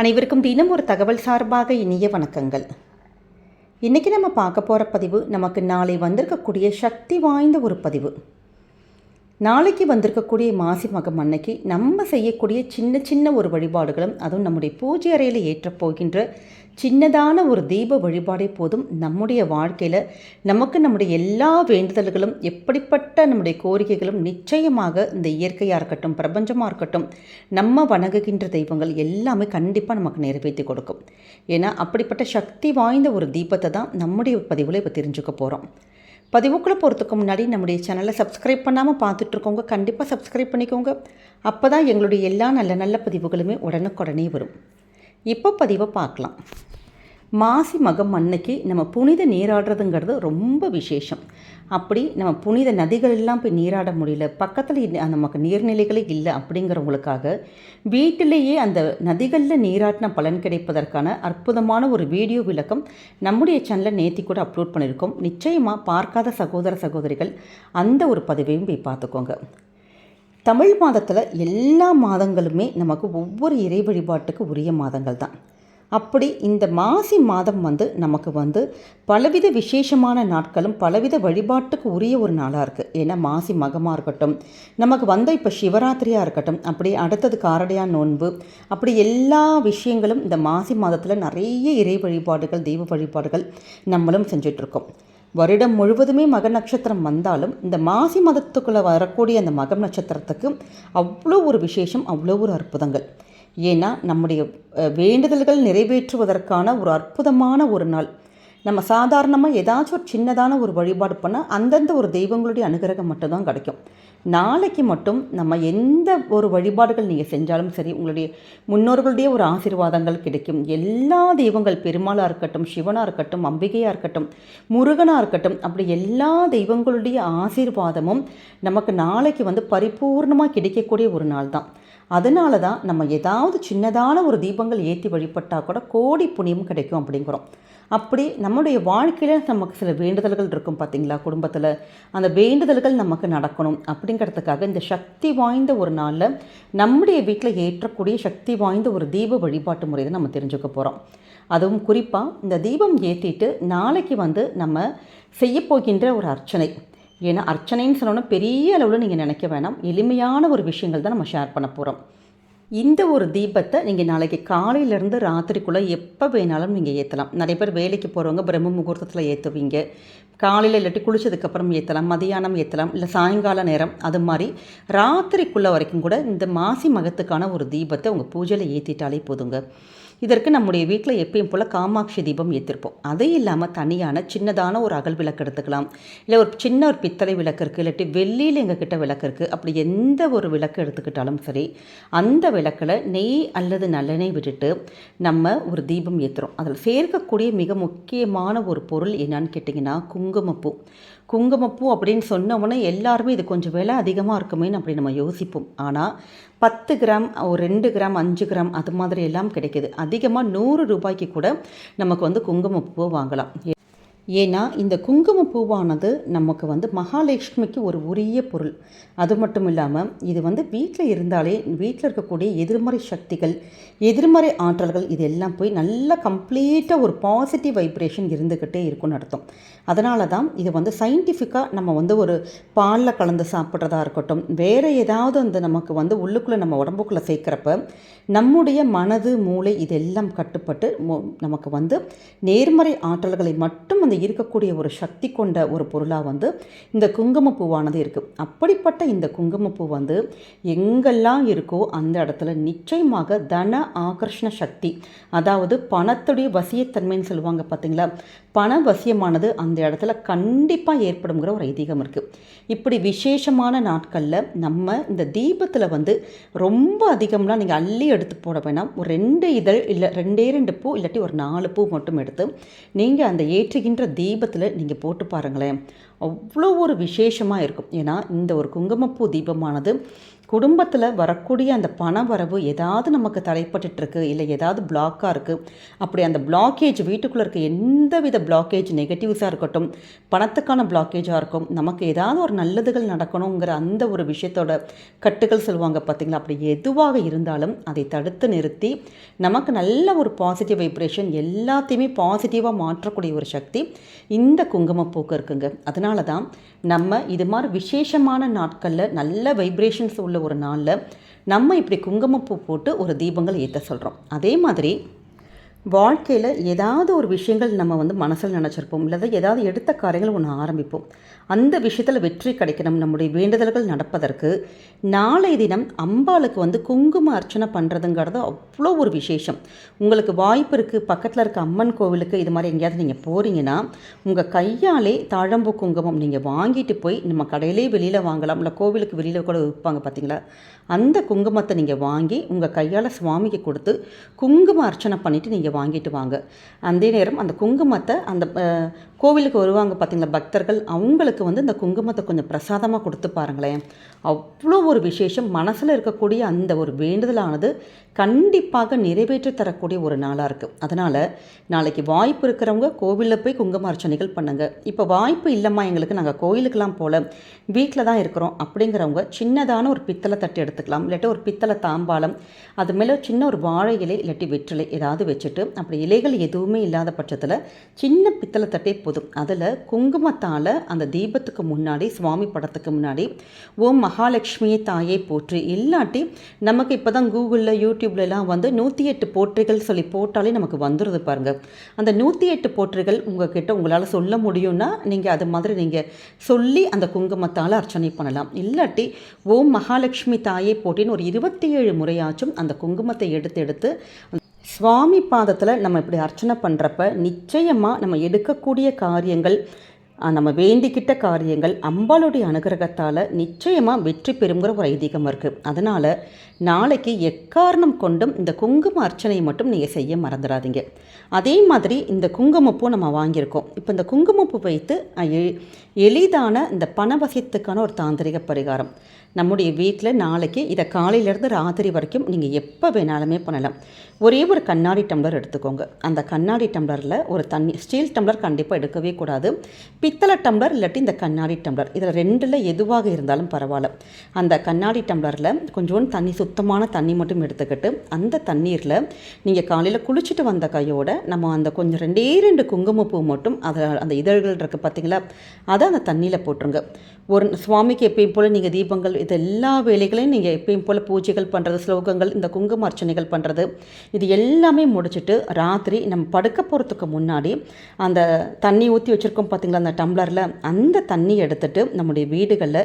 அனைவருக்கும் தினம் ஒரு தகவல் சார்பாக இனிய வணக்கங்கள். இன்றைக்கி நம்ம பார்க்க போகிற பதிவு நமக்கு நாளை வந்திருக்கக்கூடிய சக்தி வாய்ந்த ஒரு பதிவு. நாளைக்கு வந்திருக்கக்கூடிய மாசி மகம் அன்னைக்கு நம்ம செய்யக்கூடிய சின்ன சின்ன ஒரு வழிபாடுகளும் அதுவும் நம்முடைய பூஜை அறையில் ஏற்றப் போகின்ற சின்னதான ஒரு தீப வழிபாடே போதும். நம்முடைய வாழ்க்கையில் நமக்கு நம்முடைய எல்லா வேண்டுதல்களும் எப்படிப்பட்ட நம்முடைய கோரிக்கைகளும் நிச்சயமாக இந்த இயற்கையாக இருக்கட்டும் பிரபஞ்சமாக இருக்கட்டும் நம்ம வணங்குகின்ற தெய்வங்கள் எல்லாமே கண்டிப்பாக நமக்கு நிறைவேற்றி கொடுக்கும். ஏன்னா அப்படிப்பட்ட சக்தி வாய்ந்த ஒரு தீபத்தை தான் நம்முடைய பதிவில் இப்போ தெரிஞ்சுக்க போகிறோம் பதிவுக்குள்ளே போகிறதுக்கு முன்னாடி நம்முடைய சேனலை சப்ஸ்கிரைப் பண்ணாமல் பார்த்துட்ருக்கோங்க கண்டிப்பாக சப்ஸ்கிரைப் பண்ணிக்கோங்க. அப்போ தான் எங்களுடைய எல்லா நல்ல நல்ல பதிவுகளுமே உடனுக்குடனே வரும். இப்போ பதிவை பார்க்கலாம். மாசி மகம் அன்னைக்கு நம்ம புனித நீராடுறதுங்கிறது ரொம்ப விசேஷம். அப்படி நம்ம புனித நதிகள் எல்லாம் போய் நீராட முடியல பக்கத்தில் நமக்கு நீர்நிலைகளே இல்லை அப்படிங்கிறவங்களுக்காக வீட்டிலேயே அந்த நதிகளில் நீராட்டின பலன் கிடைப்பதற்கான அற்புதமான ஒரு வீடியோ விளக்கம் நம்முடைய சேனலில் நேத்தி கூட அப்லோட் பண்ணியிருக்கோம். நிச்சயமாக பார்க்காத சகோதர சகோதரிகள் அந்த ஒரு பதிவையும் போய் பார்த்துக்கோங்க. தமிழ் மாதத்தில் எல்லா மாதங்களுமே நமக்கு ஒவ்வொரு இறை வழிபாட்டுக்கு உரிய மாதங்கள் தான் அப்படி இந்த மாசி மாதம் வந்து நமக்கு வந்து பலவித விசேஷமான நாட்களும் பலவித வழிபாட்டுக்கு உரிய ஒரு நாளாக இருக்குது ஏன்னா மாசி மகமாக இருக்கட்டும் நமக்கு வந்த இப்போ சிவராத்திரியாக இருக்கட்டும் அப்படி அடுத்தது காரடையா நோன்பு அப்படி எல்லா விஷயங்களும் இந்த மாசி மாதத்தில் நிறைய இறை வழிபாடுகள் தெய்வ வழிபாடுகள் நம்மளும் செஞ்சிட்ருக்கோம். வருடம் முழுவதுமே மக நட்சத்திரம் வந்தாலும் இந்த மாசி மதத்துக்குள்ளே வரக்கூடிய அந்த மகம் நட்சத்திரத்துக்கு அவ்வளோ ஒரு விசேஷம் அவ்வளோ ஒரு அற்புதங்கள். ஏன்னா நம்முடைய வேண்டுதல்கள் நிறைவேற்றுவதற்கான ஒரு அற்புதமான ஒரு நாள். நம்ம சாதாரணமாக ஏதாச்சும் ஒரு சின்னதான ஒரு வழிபாடு பண்ணால் அந்தந்த ஒரு தெய்வங்களுடைய அனுகிரகம் மட்டும்தான் கிடைக்கும். நாளைக்கு மட்டும் நம்ம எந்த ஒரு வழிபாடுகள் நீங்கள் செஞ்சாலும் சரி உங்களுடைய முன்னோர்களுடைய ஒரு ஆசீர்வாதங்கள் கிடைக்கும். எல்லா தெய்வங்கள் பெருமாளாக இருக்கட்டும் சிவனாக இருக்கட்டும் அம்பிகையாக இருக்கட்டும் முருகனாக இருக்கட்டும் அப்படி எல்லா தெய்வங்களுடைய ஆசீர்வாதமும் நமக்கு நாளைக்கு வந்து பரிபூர்ணமாக கிடைக்கக்கூடிய ஒரு நாள் தான் அதனால தான் நம்ம ஏதாவது சின்னதான ஒரு தீபங்கள் ஏற்றி வழிபட்டால் கூட கோடி புண்ணியம் கிடைக்கும் அப்படிங்கிறோம். அப்படி நம்முடைய வாழ்க்கையில் நமக்கு சில வேண்டுதல்கள் இருக்கும் பார்த்தீங்களா குடும்பத்தில் அந்த வேண்டுதல்கள் நமக்கு நடக்கணும் அப்படிங்கிறதுக்காக இந்த சக்தி வாய்ந்த ஒரு நாளில் நம்முடைய வீட்டில் ஏற்றக்கூடிய சக்தி வாய்ந்த ஒரு தீப வழிபாட்டு முறையை நம்ம தெரிஞ்சுக்க போகிறோம் அதுவும் குறிப்பாக இந்த தீபம் ஏற்றிட்டு நாளைக்கு வந்து நம்ம செய்யப்போகின்ற ஒரு அர்ச்சனை. ஏன்னா அர்ச்சனைன்னு சொன்னோன்னா பெரிய அளவில் நீங்கள் நினைக்க வேணாம். எளிமையான ஒரு விஷயங்கள் தான் நம்ம ஷேர் பண்ண போகிறோம் இந்த ஒரு தீபத்தை நீங்கள் நாளைக்கு காலையிலேருந்து ராத்திரிக்குள்ளே எப்போ வேணாலும் நீங்கள் ஏற்றலாம் நிறைய பேர் வேலைக்கு போகிறவங்க பிரம்ம முகூர்த்தத்தில் ஏற்றுவீங்க காலையில் இல்லாட்டி குளிச்சதுக்கப்புறம் ஏற்றலாம் மதியானம் ஏற்றலாம் இல்லை சாயங்கால நேரம் அது மாதிரி ராத்திரிக்குள்ளே வரைக்கும் கூட இந்த மாசி மகத்துக்கான ஒரு தீபத்தை உங்கள் பூஜையில் ஏற்றிட்டாலே போதுங்க. இதற்கு நம்முடைய வீட்டில் எப்பயும் போல் காமாட்சி தீபம் ஏற்றிருப்போம் அதே இல்லாமல் தனியான சின்னதான ஒரு அகல் விளக்கு எடுத்துக்கலாம். இல்லை ஒரு சின்ன ஒரு பித்தளை விளக்கு இருக்குது இல்லாட்டி வெள்ளியில் எங்கள் கிட்ட விளக்கு இருக்குது அப்படி எந்த ஒரு விளக்கு எடுத்துக்கிட்டாலும் சரி அந்த விளக்கில் நெய் அல்லது நல்லெண்ணெய் விட்டுட்டு நம்ம ஒரு தீபம் ஏற்றுறோம் அதில் சேர்க்கக்கூடிய மிக முக்கியமான ஒரு பொருள் என்னான்னு கேட்டிங்கன்னா குங்குமப்பூ. குங்குமப்பூ அப்படின்னு சொன்ன உடனே எல்லாருமே இது கொஞ்சம் விலை அதிகமாக இருக்குமேன்னு அப்படி நம்ம யோசிப்போம். ஆனால் பத்து கிராம் ஒரு ரெண்டு கிராம் அஞ்சு கிராம் அது மாதிரி எல்லாம் கிடைக்கிது. அதிகமாக நூறு ரூபாய்க்கு கூட நமக்கு வந்து குங்குமப்பூ வாங்கலாம். ஏன்னா இந்த குங்குமப்பூவானது நமக்கு வந்து மகாலட்சுமிக்கு ஒரு உரிய பொருள். அது மட்டும் இல்லாமல் இது வந்து வீட்டில் இருந்தாலே வீட்டில் இருக்கக்கூடிய எதிர்மறை சக்திகள் எதிர்மறை ஆற்றல்கள் இதெல்லாம் போய் நல்லா கம்ப்ளீட்டாக ஒரு பாசிட்டிவ் வைப்ரேஷன் இருந்துக்கிட்டே இருக்கும்னு அர்த்தம். அதனால தான் இது வந்து சயின்டிஃபிக்காக நம்ம வந்து ஒரு பாலில் கலந்து சாப்பிட்றதா இருக்கட்டும் வேறு ஏதாவது அந்த நமக்கு வந்து உள்ளுக்குள்ளே நம்ம உடம்புக்குள்ளே சேர்க்குறப்ப நம்முடைய மனது மூளை இதெல்லாம் கட்டுப்பட்டு நமக்கு வந்து நேர்மறை ஆற்றல்களை மட்டும் அந்த இருக்கக்கூடிய ஒரு சக்தி கொண்ட ஒரு பொருளாக வந்து இந்த குங்குமப்பூவானது இருக்குது அப்படிப்பட்ட இந்த குங்குமப்பூ வந்து எங்கெல்லாம் இருக்கோ அந்த இடத்துல நிச்சயமாக தன ஆகர்ஷண சக்தி அதாவது பணத்துடைய வசியத்தன்மைன்னு சொல்லுவாங்க பார்த்தீங்களா பண வசியமானது அந்த இடத்துல கண்டிப்பாக ஏற்படுங்கிற ஒரு ஐதீகம் இருக்குது இப்படி விசேஷமான நாட்களில் நம்ம இந்த தீபத்தில் வந்து ரொம்ப அதிகம்லாம் நீங்கள் அள்ளி எடுத்து போட வேணாம். ஒரு ரெண்டு இதழ் இல்லை ரெண்டே ரெண்டு பூ இல்லாட்டி ஒரு நாலு பூ மட்டும் எடுத்து நீங்கள் அந்த ஏற்றுகின்ற தீபத்தில் நீங்கள் போட்டு பாருங்களேன். அவ்வளோ ஒரு விசேஷமாக இருக்கும். ஏன்னா இந்த ஒரு குங்குமப்பூ தீபமானது குடும்பத்தில் வரக்கூடிய அந்த பண வரவு ஏதாவது நமக்கு தடைப்பட்டுருக்கு இல்லை ஏதாவது பிளாக்காக இருக்குது அப்படி அந்த பிளாக்கேஜ் வீட்டுக்குள்ளே இருக்க எந்த வித பிளாக்கேஜ் நெகட்டிவ்ஸாக இருக்கட்டும் பணத்துக்கான பிளாக்கேஜாக இருக்கும் நமக்கு ஏதாவது ஒரு நல்லதுகள் நடக்கணுங்கிற அந்த ஒரு விஷயத்தோட கட்டுகள் சொல்லுவாங்க பார்த்திங்களா அப்படி எதுவாக இருந்தாலும் அதை தடுத்து நிறுத்தி நமக்கு நல்ல ஒரு பாசிட்டிவ் வைப்ரேஷன் எல்லாத்தையுமே பாசிட்டிவாக மாற்றக்கூடிய ஒரு சக்தி இந்த குங்குமப்பூக்கு இருக்குங்க. அதனால தான் நம்ம இது மாதிரி விசேஷமான நாட்களில் நல்ல வைப்ரேஷன்ஸ் உள்ள ஒரு நாளில் நம்ம இப்படி குங்குமப்பூ போட்டு ஒரு தீபங்கள் ஏற்ற சொல்கிறோம் அதே மாதிரி வாழ்க்கையில் ஏதாவது ஒரு விஷயங்கள் நம்ம வந்து மனசில் நினச்சிருப்போம். இல்லை ஏதாவது எடுத்த காரியங்கள் ஒன்று ஆரம்பிப்போம். அந்த விஷயத்தில் வெற்றி கிடைக்கணும். நம்முடைய வேண்டுதல்கள் நடப்பதற்கு நாளை தினம் அம்பாளுக்கு வந்து குங்கும அர்ச்சனை பண்ணுறதுங்கிறது அவ்வளோ ஒரு விசேஷம். உங்களுக்கு வாய்ப்பு இருக்குது பக்கத்தில் இருக்க அம்மன் கோவிலுக்கு இது மாதிரி எங்கேயாவது நீங்கள் போகிறீங்கன்னா உங்கள் கையாலே தாழம்பு குங்குமம் நீங்கள் வாங்கிட்டு போய் நம்ம கடையிலே வெளியில் வாங்கலாம். இல்லை கோவிலுக்கு வெளியில் கூட விற்பாங்க பார்த்தீங்களா அந்த குங்குமத்தை நீங்கள் வாங்கி உங்கள் கையால் சுவாமிக்கு கொடுத்து குங்கும அர்ச்சனை பண்ணிவிட்டு நீங்கள் வாங்கிட்டு வாங்க. அதே நேரம் அந்த குங்குமத்தை அந்த கோவிலுக்கு வருவாங்க பார்த்தீங்களா பக்தர்கள் அவங்களுக்கு வந்து இந்த குங்குமத்தை கொஞ்சம் பிரசாதமாக கொடுத்து பாருங்களேன். அவ்வளோ ஒரு விசேஷம். மனசில் இருக்கக்கூடிய அந்த ஒரு வேண்டுதலானது கண்டிப்பாக நிறைவேற்றி தரக்கூடிய ஒரு நாளாக இருக்குது அதனால் நாளைக்கு வாய்ப்பு இருக்கிறவங்க கோவிலில் போய் குங்கும அர்ச்சனைகள் பண்ணுங்கள் இப்போ வாய்ப்பு இல்லைம்மா எங்களுக்கு நாங்கள் கோயிலுக்கெல்லாம் போகல வீட்டில் தான் இருக்கிறோம் அப்படிங்கிறவங்க சின்னதான ஒரு பித்தளை தட்டு எடுத்துக்கலாம். இல்லாட்டி ஒரு பித்தளை தாம்பாலம் அது மேலே சின்ன ஒரு வாழை இலை இல்லாட்டி வெற்றிலை ஏதாவது வச்சுட்டு அப்படி இலைகள் எதுவுமே இல்லாத பட்சத்தில் சின்ன பித்தளை தட்டே போதும். அதில் குங்குமத்தால் அந்த தீபத்துக்கு முன்னாடி சுவாமி படத்துக்கு முன்னாடி ஓம் மகாலட்சுமியை தாயை போற்றி இல்லாட்டி நமக்கு இப்போ தான் கூகுளில் யூடியூப்லலாம் வந்து நூற்றி எட்டு போற்றிகள் சொல்லி போட்டாலே நமக்கு வந்துடுது பாருங்கள் அந்த நூற்றி எட்டு போற்றிகள் உங்ககிட்ட உங்களால் சொல்ல முடியும்னா நீங்கள் அது மாதிரி நீங்கள் சொல்லி அந்த குங்குமத்தால் அர்ச்சனை பண்ணலாம். இல்லாட்டி ஓம் மகாலட்சுமி தாயை போட்டின்னு ஒரு இருபத்தி ஏழு முறையாச்சும் அந்த குங்குமத்தை எடுத்து எடுத்து சுவாமி பாதத்தில் நம்ம இப்படி அர்ச்சனை பண்ணுறப்ப நிச்சயமாக நம்ம எடுக்கக்கூடிய காரியங்கள் நம்ம வேண்டிக்கிட்ட காரியங்கள் அம்பாளுடைய அனுகிரகத்தால் நிச்சயமாக வெற்றி பெறுங்கிற ஒரு ஐதீகம் இருக்குது அதனால் நாளைக்கு எக்காரணம் கொண்டும் இந்த குங்கும அர்ச்சனையை மட்டும் நீங்கள் செய்ய மறந்துடாதீங்க. அதே மாதிரி இந்த குங்குமப்பூ நம்ம வாங்கியிருக்கோம். இப்போ இந்த குங்குமப்பூ வைத்து எளிதான இந்த பணவசியத்துக்கான ஒரு தாந்திரிக பரிகாரம். நம்முடைய வீட்டில் நாளைக்கு இதை காலையிலேருந்து ராத்திரி வரைக்கும் நீங்கள் எப்போ வேணாலுமே பண்ணலாம். ஒரே ஒரு கண்ணாடி டம்ளர் எடுத்துக்கோங்க. அந்த கண்ணாடி டம்ளரில் ஒரு தண்ணி ஸ்டீல் டம்ளர் கண்டிப்பாக எடுக்கவே கூடாது. பித்தளை டம்ளர் இல்லாட்டி இந்த கண்ணாடி டம்ளர். இதில் ரெண்டில் எதுவாக இருந்தாலும் பரவாயில்ல. அந்த கண்ணாடி டம்ளரில் கொஞ்சோண்டு தண்ணி சுத்தமான தண்ணி மட்டும் எடுத்துக்கிட்டு அந்த தண்ணீரில் நீங்கள் காலையில் குளிச்சுட்டு வந்த கையோட நம்ம அந்த கொஞ்சம் ரெண்டே ரெண்டு குங்குமப்பூ மட்டும் அதை அந்த இதழ்கள் இருக்குது பார்த்தீங்களா அதை அந்த தண்ணியில் போட்டுருங்க. ஒரு சுவாமிக்கு எப்பயும் போல் நீங்கள் தீபங்கள் இது எல்லா வேலைகளையும் நீங்கள் எப்பயும் போல் பூஜைகள் பண்ணுறது ஸ்லோகங்கள் இந்த குங்கும அர்ச்சனைகள் பண்ணுறது இது எல்லாமே முடிச்சுட்டு ராத்திரி நம்ம படுக்க போகிறதுக்கு முன்னாடி அந்த தண்ணி ஊற்றி வச்சுருக்கோம் பார்த்திங்களா அந்த டம்ளரில் அந்த தண்ணி எடுத்துகிட்டு நம்முடைய வீடுகளில்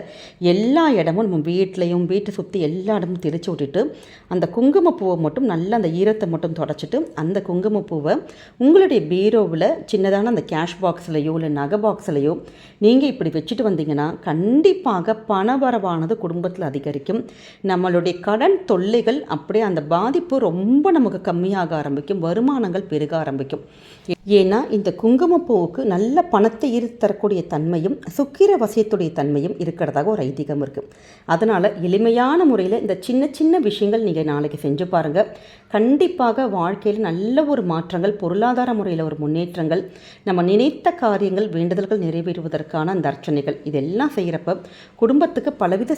எல்லா இடமும் நம்ம வீட்லேயும் வீட்டை சுற்றி எல்லா இடமும் தெளித்து விட்டுட்டு அந்த குங்குமப்பூவை மட்டும் நல்லா அந்த ஈரத்தை மட்டும் தொடச்சிட்டு அந்த குங்குமப்பூவை உங்களுடைய பீரோவில் சின்னதான அந்த கேஷ் பாக்ஸ்லையோ இல்லை நகை பாக்ஸ்லையோ நீங்கள் இப்படி வச்சுட்டு வந்தீங்கன்னா கண்டிப்பாக பணவரவானது குடும்பத்தில் அதிகரிக்கும். நம்மளுடைய கடன் தொல்லைகள் அப்படியே அந்த பாதிப்பு ரொம்ப நமக்கு கம்மியாக ஆரம்பிக்கும். வருமானங்கள் பெருக ஆரம்பிக்கும். ஏன்னா இந்த குங்குமப்பூவுக்கு நல்ல பணத்தை ஈர்த்து தரக்கூடிய தன்மையும் சுக்கிர வசியத்துடைய தன்மையும் இருக்கிறதாக ஒரு ஐதீகம் இருக்குது அதனால் எளிமையான முறையில் இந்த சின்ன சின்ன விஷயங்கள் நீங்கள் நாளைக்கு செஞ்சு பாருங்கள் கண்டிப்பாக வாழ்க்கையில் நல்ல ஒரு மாற்றங்கள் பொருளாதார முறையில் ஒரு முன்னேற்றங்கள் நம்ம நினைத்த காரியங்கள் வேண்டுதல்கள் நிறைவேறுவதற்கான அந்த அர்ச்சனைகள் இதெல்லாம் செய்கிறப்ப குடும்பத்துக்கு பலவித